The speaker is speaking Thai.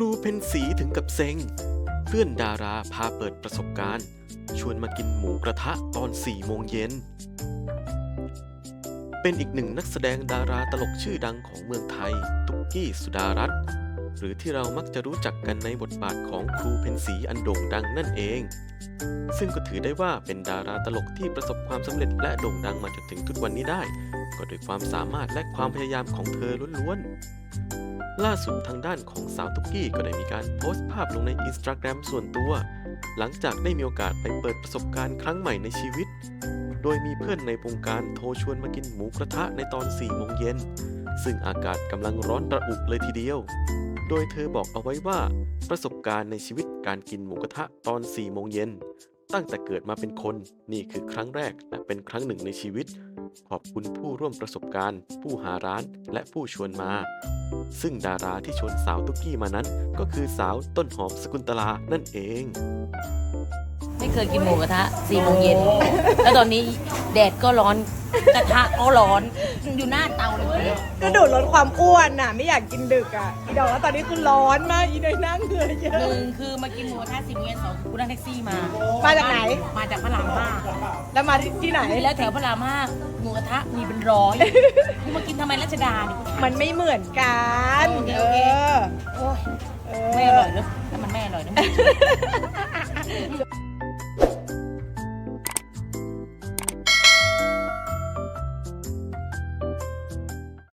ครูเพนสีถึงกับเซ็ง เพื่อนดาราพาเปิดประสบการณ์ ชวนมากินหมูกระทะตอน4โมงเย็น เป็นอีกหนึ่งนักแสดงดาราตลกชื่อดังของเมืองไทย ตุ๊กกี้สุดารัตน์หรือที่เรามักจะรู้จักกันในบทบาทของครูเพนสีอันโด่งดังนั่นเอง ซึ่งก็ถือได้ว่าเป็นดาราตลกที่ประสบความสำเร็จและโด่งดังมาจนถึงทุกวันนี้ได้ ก็ด้วยความสามารถและความพยายามของเธอล้วนๆ ล่าสุดทางด้านของสาวตุ๊กกี้ก็ได้มีการโพสต์ภาพลงในอินสตาแกรมส่วนตัว หลังจากได้มีโอกาสไปเปิดประสบการณ์ครั้งใหม่ในชีวิต โดยมีเพื่อนในวงการโทรชวนมากินหมูกระทะในตอน4โมงเย็น ซึ่งอากาศกำลังร้อนระอุเลยทีเดียว โดยเธอบอกเอาไว้ว่า ประสบการณ์ในชีวิตการกินหมูกระทะตอน4โมงเย็น ตั้งแต่เกิดมาเป็นคนนี่คือครั้งแรกและเป็นครั้งหนึ่งในชีวิต ขอบคุณผู้ร่วมประสบการณ์ ผู้หาร้านและผู้ชวนมา ซึ่งดาราที่ชวนสาวตุ๊กกี้มานั้น ก็คือสาวต้นหอมสกุลตลานั่นเอง ไม่เคยกินหมูกระทะสี่โมงเย็นแล้วตอนนี้แดดก็ร้อน กระทะก็ร้อน อยู่หน้าเตาเลยก็ดูดลดความอ้วนน่ะ ไม่อยากกินดึกอะอีดอกแล้วตอนนี้คือร้อนมากอีเนยนั่งเหนื่อยเยหอะ นึ่งคือมากินหมูกระทะสี่โมงเย็นสองคือกูนั่งแท็กซี่มามาจากไหน มาจากพระรามห้าแล้วมาที่ที่ไหน แล้วแถวพระรามห้าหมูกระทะมีเป็นร้อยกูมากินทำไมรัชดาเนี่ยกูถามมันไม่เหมือนกัน โอเคเอโอเค อโอ้ยเอไม่อร่อยเลยถ้ามันไม่อร่อยนะ